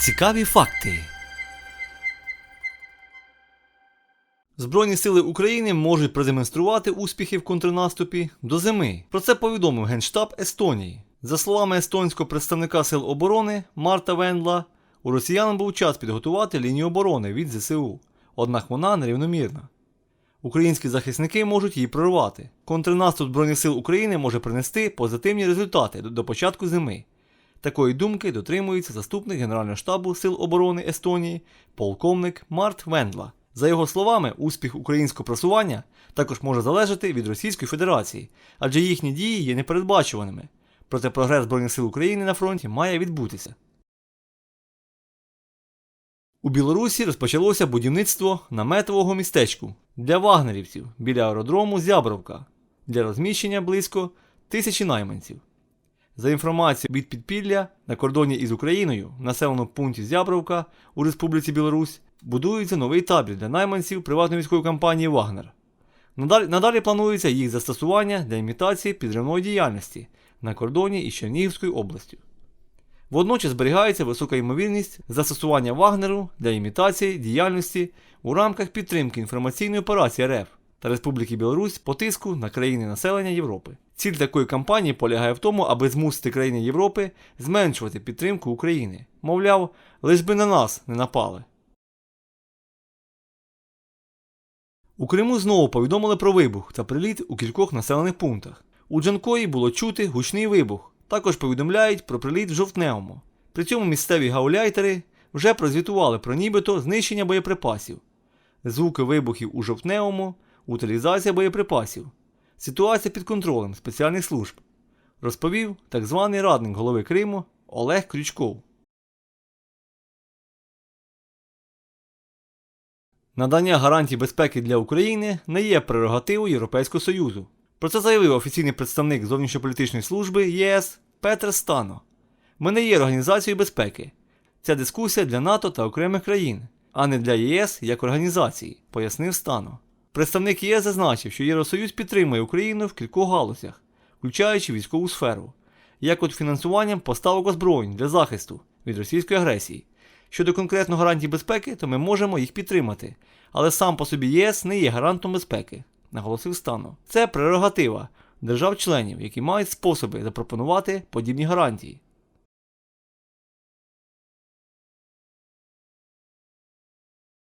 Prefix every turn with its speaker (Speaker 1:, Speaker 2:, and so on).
Speaker 1: Цікаві факти. Збройні сили України можуть продемонструвати успіхи в контрнаступі до зими. Про це повідомив Генштаб Естонії. За словами естонського представника сил оборони Марта Вендла, у росіян був час підготувати лінію оборони від ЗСУ, однак вона нерівномірна. Українські захисники можуть її прорвати. Контрнаступ Збройних сил України може принести позитивні результати до- початку зими. Такої думки дотримується заступник Генерального штабу Сил оборони Естонії, полковник Март Вендла. За його словами, успіх українського просування також може залежати від Російської Федерації, адже їхні дії є непередбачуваними. Проте прогрес Збройних сил України на фронті має відбутися. У Білорусі розпочалося будівництво наметового містечку для вагнерівців біля аеродрому Зябровка для розміщення близько тисячі найманців. За інформацією від підпілля на кордоні із Україною в населеному пункті Зябровка у Республіці Білорусь будується новий табір для найманців приватної військової компанії Вагнер. Надалі, надалі планується їх застосування для імітації підривної діяльності на кордоні із Чернігівською областю. Водночас зберігається висока ймовірність застосування Вагнеру для імітації діяльності у рамках підтримки інформаційної операції РФ та Республіки Білорусь по тиску на країни населення Європи. Ціль такої кампанії полягає в тому, аби змусити країни Європи зменшувати підтримку України. Мовляв, лиш би на нас не напали. У Криму знову повідомили про вибух та приліт у кількох населених пунктах. У Джанкої було чути гучний вибух. Також повідомляють про приліт в Жовтневому. При цьому місцеві гауляйтери вже прозвітували про нібито знищення боєприпасів. Звуки вибухів у Жовтневому, утилізація боєприпасів. Ситуація під контролем спеціальних служб. Розповів так званий радник голови Криму Олег Крючков. Надання гарантій безпеки для України не є прерогативою Європейського Союзу. Про це заявив офіційний представник зовнішньополітичної служби ЄС Петр Стано. Ми не є організацією безпеки. Ця дискусія для НАТО та окремих країн, а не для ЄС як організації, пояснив Стано. Представник ЄС зазначив, що Євросоюз підтримує Україну в кількох галузях, включаючи військову сферу, як от фінансуванням поставок озброєнь для захисту від російської агресії. Щодо конкретно гарантій безпеки, то ми можемо їх підтримати, але сам по собі ЄС не є гарантом безпеки, наголосив Стану. Це прерогатива держав-членів, які мають способи запропонувати подібні гарантії.